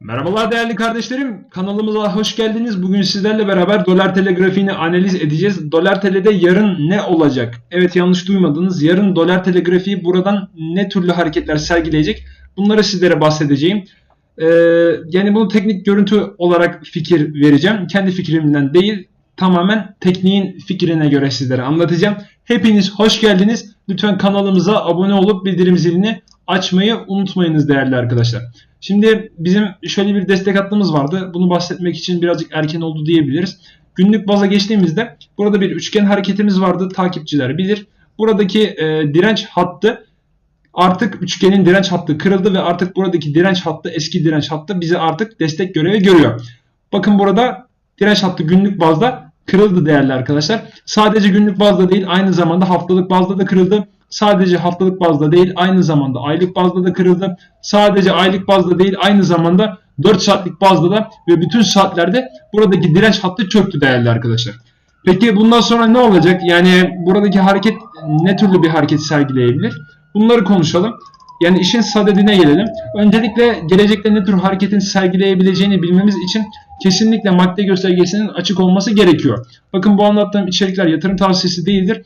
Merhabalar değerli kardeşlerim. Kanalımıza hoş geldiniz. Bugün sizlerle beraber dolar tl grafiğini analiz edeceğiz. Dolar TL'de yarın ne olacak? Evet yanlış duymadınız. Yarın dolar tl grafiği buradan ne türlü hareketler sergileyecek? Bunları sizlere bahsedeceğim. Ee, yani bunu teknik görüntü olarak fikir vereceğim. Kendi fikrimden değil tamamen tekniğin fikrine göre sizlere anlatacağım. Hepiniz hoş geldiniz. Lütfen kanalımıza abone olup bildirim zilini açmayı unutmayınız değerli arkadaşlar. Şimdi bizim şöyle bir destek hattımız vardı. Bunu bahsetmek için birazcık erken oldu diyebiliriz. Günlük baza geçtiğimizde burada bir üçgen hareketimiz vardı. Takipçiler bilir. Buradaki e, direnç hattı artık üçgenin direnç hattı kırıldı ve artık buradaki direnç hattı eski direnç hattı bize artık destek görevi görüyor. Bakın burada direnç hattı günlük bazda kırıldı değerli arkadaşlar. Sadece günlük bazda değil aynı zamanda haftalık bazda da kırıldı. Sadece haftalık bazda değil aynı zamanda aylık bazda da kırıldı. Sadece aylık bazda değil aynı zamanda 4 saatlik bazda da ve bütün saatlerde buradaki direnç hattı çöktü değerli arkadaşlar. Peki bundan sonra ne olacak? Yani buradaki hareket ne türlü bir hareket sergileyebilir? Bunları konuşalım. Yani işin sadedine gelelim. Öncelikle gelecekte ne tür hareketin sergileyebileceğini bilmemiz için kesinlikle madde göstergesinin açık olması gerekiyor. Bakın bu anlattığım içerikler yatırım tavsiyesi değildir.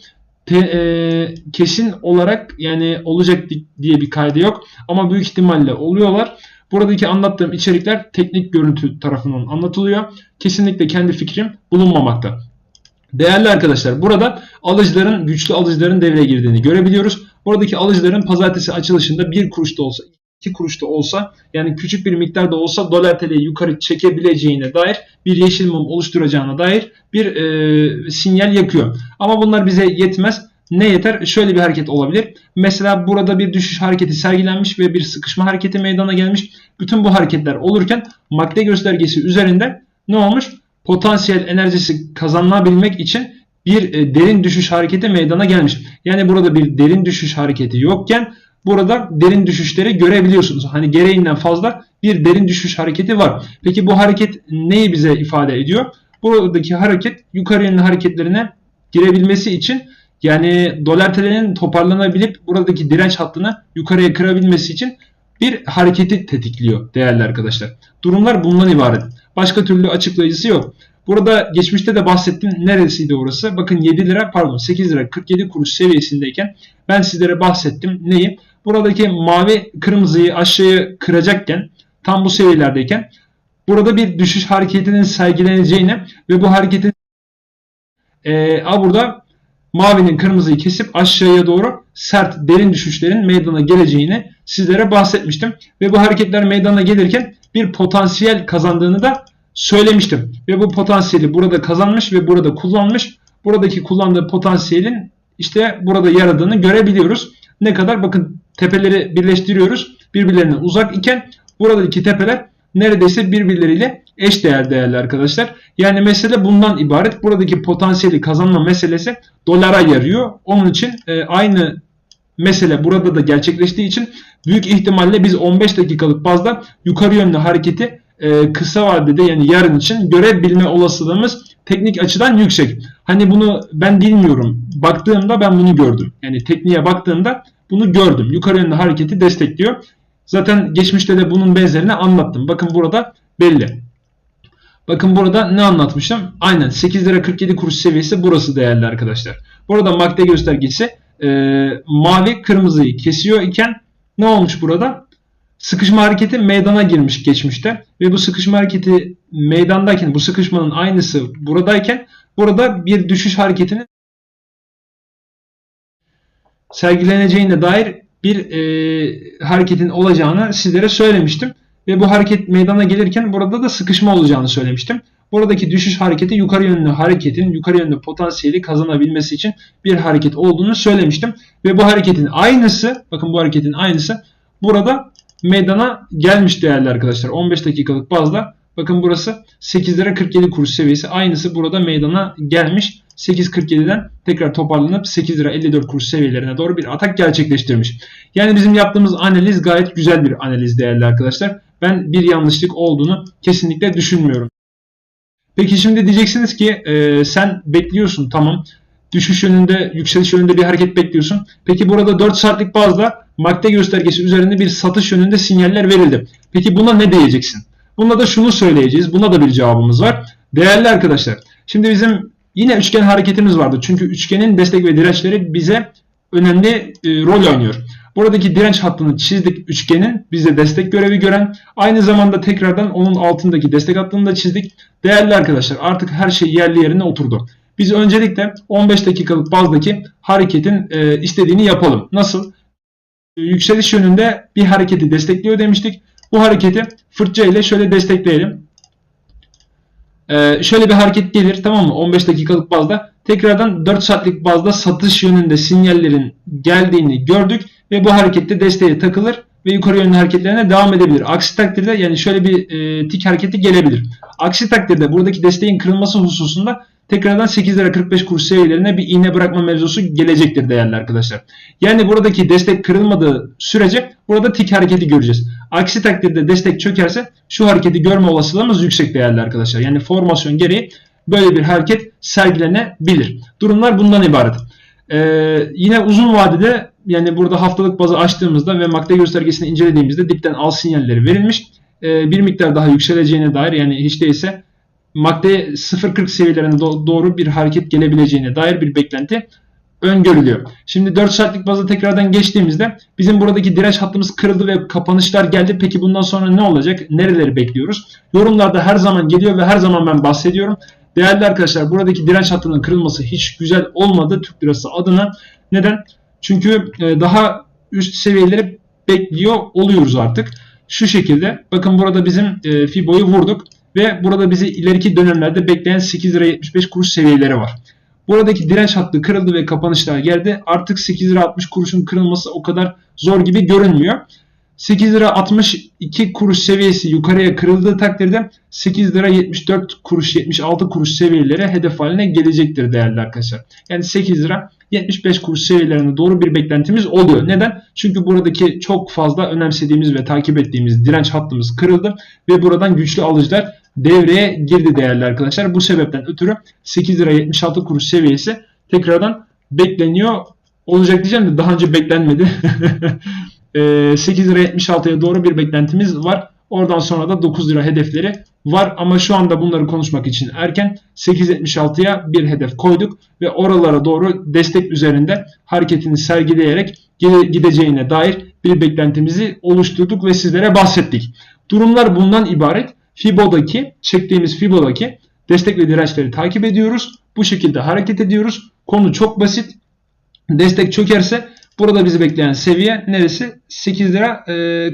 Te, e, kesin olarak yani olacak di- diye bir kaydı yok ama büyük ihtimalle oluyorlar. Buradaki anlattığım içerikler teknik görüntü tarafından anlatılıyor. Kesinlikle kendi fikrim bulunmamakta. Değerli arkadaşlar burada alıcıların güçlü alıcıların devreye girdiğini görebiliyoruz. Buradaki alıcıların pazartesi açılışında 1 kuruş da olsa 2 kuruş da olsa yani küçük bir miktar da olsa dolar TL'yi yukarı çekebileceğine dair bir yeşil mum oluşturacağına dair bir e, sinyal yakıyor. Ama bunlar bize yetmez. Ne yeter? Şöyle bir hareket olabilir. Mesela burada bir düşüş hareketi sergilenmiş ve bir sıkışma hareketi meydana gelmiş. Bütün bu hareketler olurken madde göstergesi üzerinde ne olmuş? Potansiyel enerjisi kazanabilmek için bir e, derin düşüş hareketi meydana gelmiş. Yani burada bir derin düşüş hareketi yokken burada derin düşüşleri görebiliyorsunuz. Hani gereğinden fazla bir derin düşüş hareketi var. Peki bu hareket neyi bize ifade ediyor? Buradaki hareket yukarı yönlü hareketlerine girebilmesi için yani dolar TL'nin toparlanabilip buradaki direnç hattını yukarıya kırabilmesi için bir hareketi tetikliyor değerli arkadaşlar. Durumlar bundan ibaret. Başka türlü açıklayıcısı yok. Burada geçmişte de bahsettim. Neresiydi orası? Bakın 7 lira pardon 8 lira 47 kuruş seviyesindeyken ben sizlere bahsettim. Neyi? Buradaki mavi kırmızıyı aşağıya kıracakken tam bu seviyelerdeyken burada bir düşüş hareketinin sergileneceğini ve bu hareketin e, a burada mavinin kırmızıyı kesip aşağıya doğru sert derin düşüşlerin meydana geleceğini sizlere bahsetmiştim. Ve bu hareketler meydana gelirken bir potansiyel kazandığını da söylemiştim. Ve bu potansiyeli burada kazanmış ve burada kullanmış. Buradaki kullandığı potansiyelin işte burada yaradığını görebiliyoruz. Ne kadar bakın tepeleri birleştiriyoruz. Birbirlerine uzak iken buradaki tepeler neredeyse birbirleriyle eş değer değerli arkadaşlar. Yani mesele bundan ibaret. Buradaki potansiyeli kazanma meselesi dolara yarıyor. Onun için e, aynı mesele burada da gerçekleştiği için büyük ihtimalle biz 15 dakikalık bazda yukarı yönlü hareketi e, kısa vadede yani yarın için görebilme olasılığımız teknik açıdan yüksek. Hani bunu ben bilmiyorum. Baktığımda ben bunu gördüm. Yani tekniğe baktığımda bunu gördüm. Yukarı yönlü hareketi destekliyor. Zaten geçmişte de bunun benzerini anlattım. Bakın burada belli. Bakın burada ne anlatmıştım? Aynen 8 lira 47 kuruş seviyesi burası değerli arkadaşlar. Burada MACD göstergesi e, mavi kırmızıyı kesiyor iken ne olmuş burada? Sıkışma hareketi meydana girmiş geçmişte ve bu sıkışma hareketi meydandayken bu sıkışmanın aynısı buradayken burada bir düşüş hareketinin sergileneceğine dair bir e, hareketin olacağını sizlere söylemiştim. Ve bu hareket meydana gelirken burada da sıkışma olacağını söylemiştim. Buradaki düşüş hareketi yukarı yönlü hareketin yukarı yönlü potansiyeli kazanabilmesi için bir hareket olduğunu söylemiştim. Ve bu hareketin aynısı bakın bu hareketin aynısı burada meydana gelmiş değerli arkadaşlar. 15 dakikalık bazda bakın burası 8 lira 47 kuruş seviyesi aynısı burada meydana gelmiş. 8.47'den tekrar toparlanıp 8 lira 54 kuruş seviyelerine doğru bir atak gerçekleştirmiş. Yani bizim yaptığımız analiz gayet güzel bir analiz değerli arkadaşlar. Ben bir yanlışlık olduğunu kesinlikle düşünmüyorum. Peki şimdi diyeceksiniz ki e, sen bekliyorsun tamam. Düşüş yönünde, yükseliş yönünde bir hareket bekliyorsun. Peki burada 4 saatlik bazda MACD göstergesi üzerinde bir satış yönünde sinyaller verildi. Peki buna ne diyeceksin? Bunda da şunu söyleyeceğiz. Buna da bir cevabımız var. Değerli arkadaşlar. Şimdi bizim yine üçgen hareketimiz vardı. Çünkü üçgenin destek ve dirençleri bize önemli e, rol oynuyor. Buradaki direnç hattını çizdik üçgenin bize destek görevi gören. Aynı zamanda tekrardan onun altındaki destek hattını da çizdik. Değerli arkadaşlar artık her şey yerli yerine oturdu. Biz öncelikle 15 dakikalık bazdaki hareketin e, istediğini yapalım. Nasıl? E, yükseliş yönünde bir hareketi destekliyor demiştik. Bu hareketi fırça ile şöyle destekleyelim. Ee, şöyle bir hareket gelir tamam mı 15 dakikalık bazda tekrardan 4 saatlik bazda satış yönünde sinyallerin geldiğini gördük ve bu harekette desteğe takılır ve yukarı yönlü hareketlerine devam edebilir. Aksi takdirde yani şöyle bir e, tik hareketi gelebilir. Aksi takdirde buradaki desteğin kırılması hususunda tekrardan 8 lira 45 kuruş seviyelerine bir iğne bırakma mevzusu gelecektir değerli arkadaşlar. Yani buradaki destek kırılmadığı sürece burada tik hareketi göreceğiz. Aksi takdirde destek çökerse şu hareketi görme olasılığımız yüksek değerli arkadaşlar. Yani formasyon gereği böyle bir hareket sergilenebilir. Durumlar bundan ibaret. Ee, yine uzun vadede yani burada haftalık bazı açtığımızda ve MACD göstergesini incelediğimizde dipten al sinyalleri verilmiş. Ee, bir miktar daha yükseleceğine dair yani hiç değilse MACD 0.40 seviyelerine do- doğru bir hareket gelebileceğine dair bir beklenti öngörülüyor. Şimdi 4 saatlik bazda tekrardan geçtiğimizde bizim buradaki direnç hattımız kırıldı ve kapanışlar geldi. Peki bundan sonra ne olacak? Nereleri bekliyoruz? Yorumlarda her zaman geliyor ve her zaman ben bahsediyorum. Değerli arkadaşlar buradaki direnç hattının kırılması hiç güzel olmadı Türk lirası adına. Neden? Çünkü e, daha üst seviyeleri bekliyor oluyoruz artık. Şu şekilde bakın burada bizim e, Fibo'yu vurduk ve burada bizi ileriki dönemlerde bekleyen 8 lira 75 kuruş seviyeleri var. Buradaki direnç hattı kırıldı ve kapanışlar geldi. Artık 8 lira 60 kuruşun kırılması o kadar zor gibi görünmüyor. 8 lira 62 kuruş seviyesi yukarıya kırıldığı takdirde 8 lira 74 kuruş 76 kuruş seviyeleri hedef haline gelecektir değerli arkadaşlar. Yani 8 lira 75 kuruş seviyelerine doğru bir beklentimiz oluyor. Neden? Çünkü buradaki çok fazla önemsediğimiz ve takip ettiğimiz direnç hattımız kırıldı ve buradan güçlü alıcılar devreye girdi değerli arkadaşlar. Bu sebepten ötürü 8 lira 76 kuruş seviyesi tekrardan bekleniyor olacak diyeceğim de daha önce beklenmedi. 8 lira 76'ya doğru bir beklentimiz var. Oradan sonra da 9 lira hedefleri var ama şu anda bunları konuşmak için erken 8.76'ya bir hedef koyduk ve oralara doğru destek üzerinde hareketini sergileyerek gideceğine dair bir beklentimizi oluşturduk ve sizlere bahsettik. Durumlar bundan ibaret. Fibo'daki çektiğimiz Fibo'daki destek ve dirençleri takip ediyoruz. Bu şekilde hareket ediyoruz. Konu çok basit. Destek çökerse burada bizi bekleyen seviye neresi? 8 lira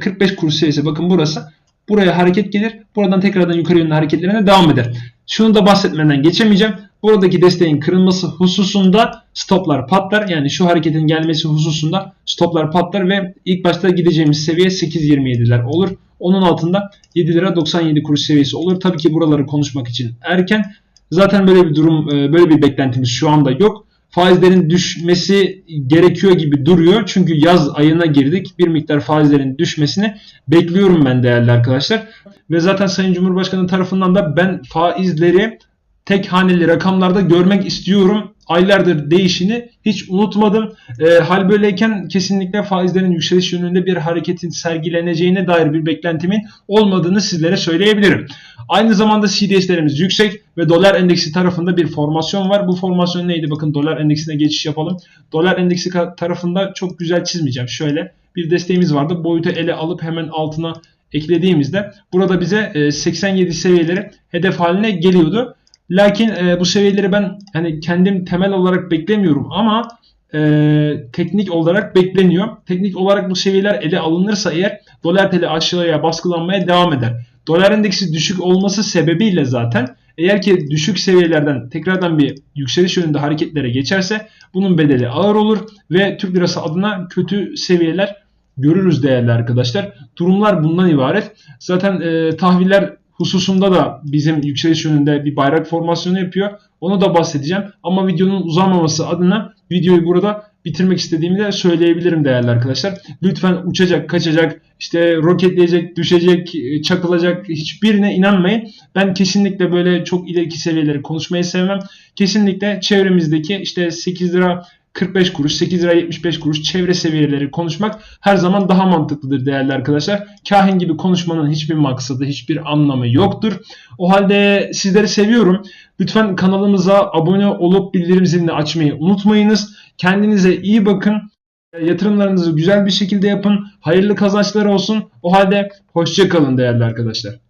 45 kuruş seviyesi. Bakın burası. Buraya hareket gelir. Buradan tekrardan yukarı yönlü hareketlerine devam eder. Şunu da bahsetmeden geçemeyeceğim. Buradaki desteğin kırılması hususunda stoplar patlar. Yani şu hareketin gelmesi hususunda stoplar patlar ve ilk başta gideceğimiz seviye 8.27'ler olur. Onun altında 7 lira 97 kuruş seviyesi olur. Tabii ki buraları konuşmak için erken. Zaten böyle bir durum, böyle bir beklentimiz şu anda yok. Faizlerin düşmesi gerekiyor gibi duruyor. Çünkü yaz ayına girdik. Bir miktar faizlerin düşmesini bekliyorum ben değerli arkadaşlar. Ve zaten Sayın Cumhurbaşkanı tarafından da ben faizleri tek haneli rakamlarda görmek istiyorum. Aylardır değişini hiç unutmadım. E, hal böyleyken kesinlikle faizlerin yükseliş yönünde bir hareketin sergileneceğine dair bir beklentimin olmadığını sizlere söyleyebilirim. Aynı zamanda CDS'lerimiz yüksek ve dolar endeksi tarafında bir formasyon var. Bu formasyon neydi? Bakın dolar endeksine geçiş yapalım. Dolar endeksi tarafında çok güzel çizmeyeceğim. Şöyle bir desteğimiz vardı. Boyutu ele alıp hemen altına eklediğimizde burada bize 87 seviyeleri hedef haline geliyordu. Lakin e, bu seviyeleri ben hani kendim temel olarak beklemiyorum ama e, teknik olarak bekleniyor. Teknik olarak bu seviyeler ele alınırsa eğer dolar teli aşağıya baskılanmaya devam eder. Dolar endeksi düşük olması sebebiyle zaten eğer ki düşük seviyelerden tekrardan bir yükseliş yönünde hareketlere geçerse bunun bedeli ağır olur ve Türk lirası adına kötü seviyeler görürüz değerli arkadaşlar. Durumlar bundan ibaret. Zaten e, tahviller hususunda da bizim yükseliş yönünde bir bayrak formasyonu yapıyor. Onu da bahsedeceğim. Ama videonun uzamaması adına videoyu burada bitirmek istediğimi de söyleyebilirim değerli arkadaşlar. Lütfen uçacak, kaçacak, işte roketleyecek, düşecek, çakılacak hiçbirine inanmayın. Ben kesinlikle böyle çok ileriki seviyeleri konuşmayı sevmem. Kesinlikle çevremizdeki işte 8 lira 45 kuruş, 8 lira 75 kuruş çevre seviyeleri konuşmak her zaman daha mantıklıdır değerli arkadaşlar. Kahin gibi konuşmanın hiçbir maksadı, hiçbir anlamı yoktur. O halde sizleri seviyorum. Lütfen kanalımıza abone olup bildirim zilini açmayı unutmayınız. Kendinize iyi bakın. Yatırımlarınızı güzel bir şekilde yapın. Hayırlı kazançlar olsun. O halde hoşça kalın değerli arkadaşlar.